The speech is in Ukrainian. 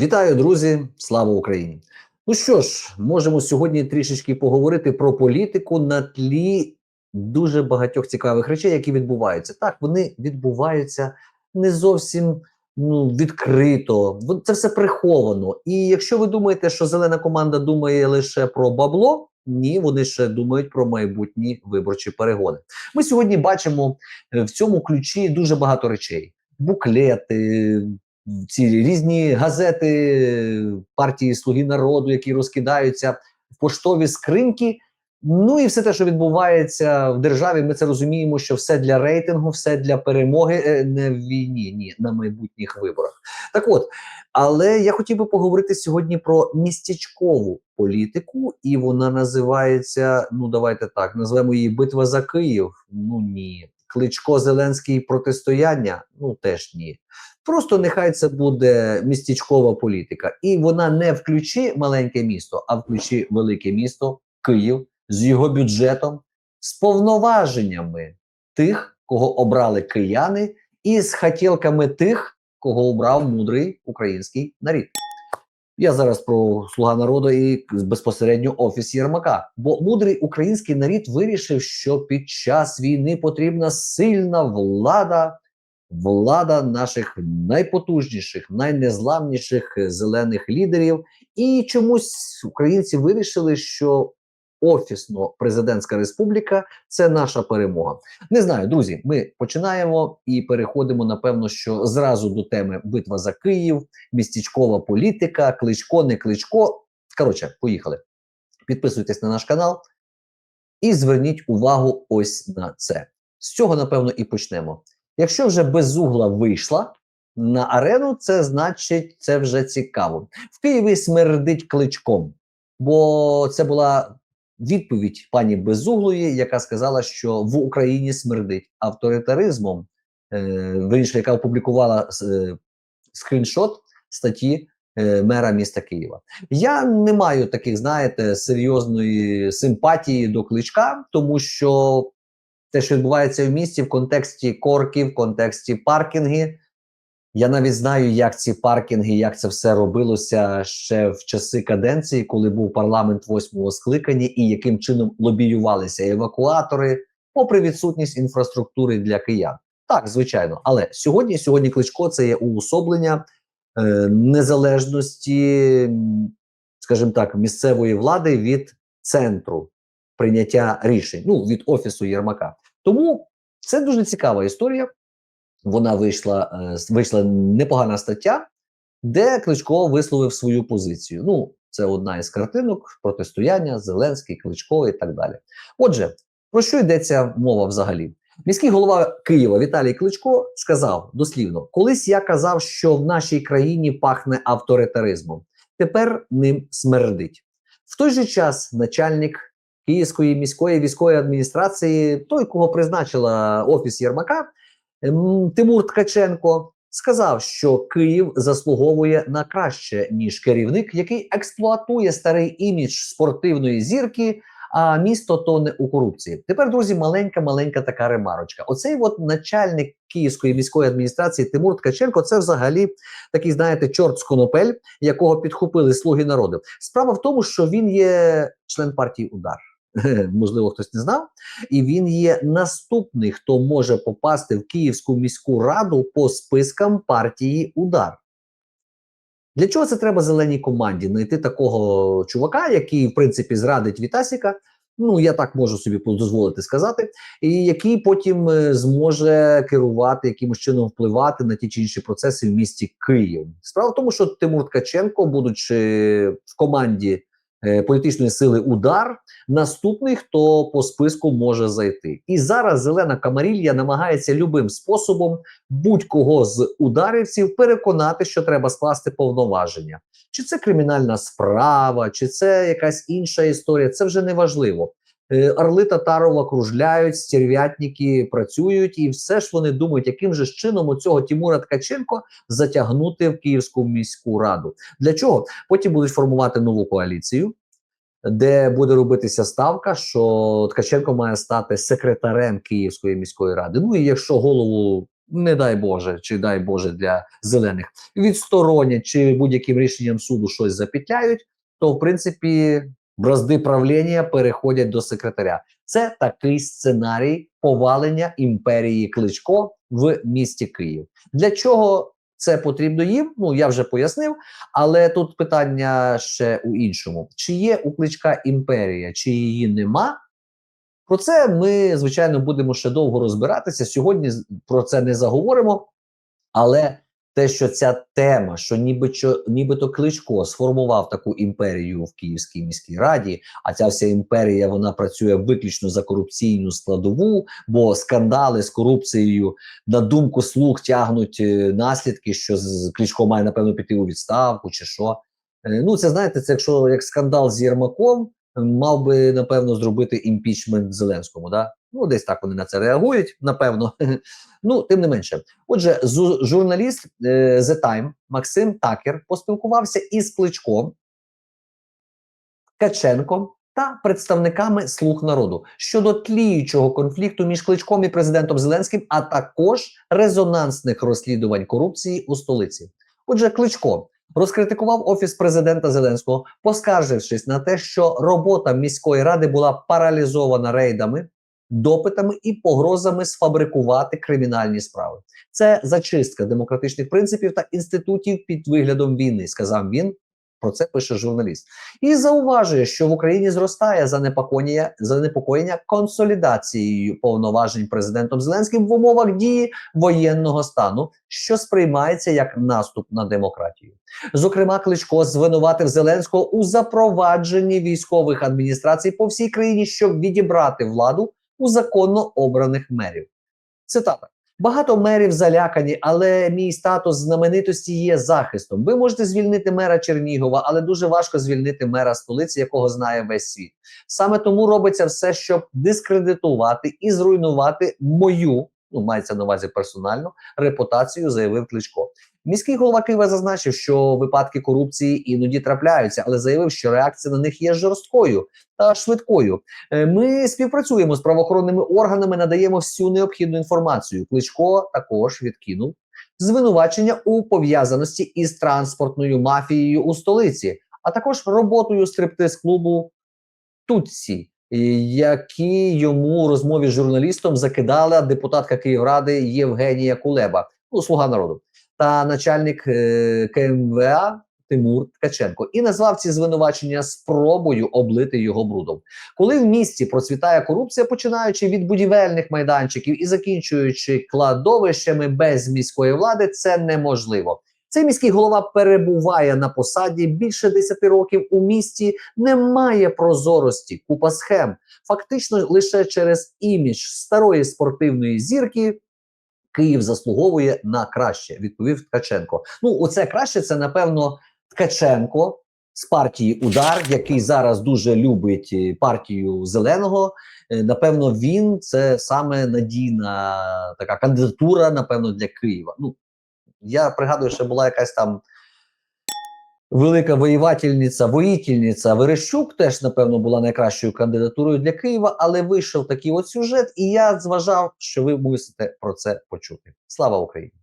Вітаю, друзі! Слава Україні! Ну що ж, можемо сьогодні трішечки поговорити про політику на тлі дуже багатьох цікавих речей, які відбуваються. Так, вони відбуваються не зовсім ну, відкрито, це все приховано. І якщо ви думаєте, що зелена команда думає лише про бабло, ні, вони ще думають про майбутні виборчі перегони. Ми сьогодні бачимо е, в цьому ключі дуже багато речей: буклети, ці різні газети партії Слуги народу, які розкидаються в поштові скриньки. Ну і все те, що відбувається в державі, ми це розуміємо, що все для рейтингу, все для перемоги е, не в війні, ні, на майбутніх виборах. Так от, але я хотів би поговорити сьогодні про містечкову політику, і вона називається: ну давайте так, назвемо її Битва за Київ. Ну ні. Кличко Зеленський протистояння? Ну теж ні. Просто нехай це буде містечкова політика, і вона не в ключі маленьке місто, а в ключі велике місто Київ з його бюджетом, з повноваженнями тих, кого обрали кияни, і з хотілками тих, кого обрав мудрий український народ. Я зараз про слуга народу і безпосередньо офіс Єрмака. Бо мудрий український народ вирішив, що під час війни потрібна сильна влада, влада наших найпотужніших, найнезламніших е, зелених лідерів. І чомусь українці вирішили, що офісно президентська республіка це наша перемога. Не знаю, друзі. Ми починаємо і переходимо, напевно, що зразу до теми битва за Київ, містечкова політика, кличко, не кличко. Коротше, поїхали. Підписуйтесь на наш канал і зверніть увагу ось на це. З цього, напевно, і почнемо. Якщо вже безугла вийшла на арену, це значить це вже цікаво. В Києві смердить кличком, бо це була відповідь пані Безуглої, яка сказала, що в Україні смердить авторитаризмом. Е, вирішила, яка опублікувала е, скріншот статті е, мера міста Києва. Я не маю таких, знаєте, серйозної симпатії до кличка, тому що те, що відбувається в місті в контексті корки, в контексті паркінги. Я навіть знаю, як ці паркінги, як це все робилося ще в часи каденції, коли був парламент восьмого скликання, і яким чином лобіювалися евакуатори, попри відсутність інфраструктури для киян. Так, звичайно, але сьогодні, сьогодні кличко це є уособлення е, незалежності, скажімо так, місцевої влади від центру прийняття рішень, ну від офісу Єрмака. Тому це дуже цікава історія. Вона вийшла, е, вийшла непогана стаття, де Кличко висловив свою позицію. Ну, це одна із картинок протистояння, Зеленський, Кличко і так далі. Отже, про що йдеться мова взагалі? Міський голова Києва Віталій Кличко сказав дослівно: колись я казав, що в нашій країні пахне авторитаризмом. Тепер ним смердить. В той же час начальник Київської міської військової адміністрації, той, кого призначила офіс Єрмака, ем, Тимур Ткаченко, сказав, що Київ заслуговує на краще ніж керівник, який експлуатує старий імідж спортивної зірки. А місто тоне у корупції. Тепер, друзі, маленька, маленька така ремарочка. Оцей от начальник Київської міської адміністрації Тимур Ткаченко, це взагалі такий, знаєте, чорт з конопель, якого підхопили слуги народу. Справа в тому, що він є член партії Удар. Можливо, хтось не знав, і він є наступний, хто може попасти в Київську міську раду по спискам партії Удар. Для чого це треба зеленій команді? Знайти такого чувака, який, в принципі, зрадить Вітасіка. Ну, я так можу собі дозволити сказати, і який потім е, зможе керувати якимось чином впливати на ті чи інші процеси в місті Київ. Справа в тому, що Тимур Ткаченко, будучи в команді е, політичної сили Удар, наступний, хто по списку може зайти. І зараз зелена камарілья намагається любим способом будь-кого з ударівців переконати, що треба скласти повноваження. Чи це кримінальна справа, чи це якась інша історія, це вже не важливо. Е, Орли Татарова кружляють, стерв'ятники працюють, і все ж вони думають, яким же чином цього Тимура Ткаченко затягнути в Київську міську раду. Для чого? Потім будуть формувати нову коаліцію, де буде робитися ставка, що Ткаченко має стати секретарем Київської міської ради. Ну і якщо голову не дай Боже, чи дай Боже для зелених, відсторонять чи будь-яким рішенням суду щось запітляють, то в принципі бразди правління переходять до секретаря. Це такий сценарій повалення імперії Кличко в місті Київ. Для чого це потрібно їм? Ну я вже пояснив. Але тут питання ще у іншому: чи є у Кличка імперія, чи її нема? Про це ми, звичайно, будемо ще довго розбиратися. Сьогодні про це не заговоримо. Але те, що ця тема, що ніби що, нібито Кличко сформував таку імперію в Київській міській раді, а ця вся імперія вона працює виключно за корупційну складову, бо скандали з корупцією на думку слуг тягнуть е, наслідки, що Кличко має напевно піти у відставку чи що. Е, Ну, це знаєте, це якщо як скандал з Єрмаком, мав би напевно зробити імпічмент Зеленському. Да? Ну, десь так вони на це реагують, напевно. Ну, тим не менше. Отже, журналіст е, The Time Максим Такер поспілкувався із Кличком, Ткаченком та представниками слуг народу щодо тліючого конфлікту між Кличком і президентом Зеленським, а також резонансних розслідувань корупції у столиці. Отже, Кличко розкритикував офіс президента Зеленського, поскаржившись на те, що робота міської ради була паралізована рейдами, допитами і погрозами сфабрикувати кримінальні справи. Це зачистка демократичних принципів та інститутів під виглядом війни, сказав він. Про це пише журналіст. І зауважує, що в Україні зростає занепокоєння, занепокоєння консолідацією повноважень президентом Зеленським в умовах дії воєнного стану, що сприймається як наступ на демократію. Зокрема, Кличко звинуватив Зеленського у запровадженні військових адміністрацій по всій країні, щоб відібрати владу у законно обраних мерів. Цитата. Багато мерів залякані, але мій статус знаменитості є захистом. Ви можете звільнити мера Чернігова, але дуже важко звільнити мера столиці, якого знає весь світ. Саме тому робиться все, щоб дискредитувати і зруйнувати мою, ну мається на увазі персональну репутацію, заявив Кличко. Міський голова Києва зазначив, що випадки корупції іноді трапляються, але заявив, що реакція на них є жорсткою та швидкою. Е, Ми співпрацюємо з правоохоронними органами, надаємо всю необхідну інформацію. Кличко також відкинув звинувачення у пов'язаності із транспортною мафією у столиці, а також роботою стриптиз-клубу Тутсі, е, які йому у розмові з журналістом закидала депутатка Київради Євгенія Кулеба, ну слуга народу, та начальник е, КМВА Тимур Ткаченко, і назвав ці звинувачення спробою облити його брудом. Коли в місті процвітає корупція, починаючи від будівельних майданчиків і закінчуючи кладовищами без міської влади, це неможливо. Цей міський голова перебуває на посаді більше 10 років у місті. Немає прозорості, купа схем. Фактично, лише через імідж старої спортивної зірки Київ заслуговує на краще, відповів Ткаченко. Ну, оце краще це напевно Ткаченко з партії Удар, який зараз дуже любить е, партію зеленого. Е, Напевно, він це саме надійна така кандидатура, напевно, для Києва. Ну я пригадую, що була якась там велика воювательниця, воїтельниця Верещук теж, напевно, була найкращою кандидатурою для Києва, але вийшов такий от сюжет, і я зважав, що ви мусите про це почути. Слава Україні!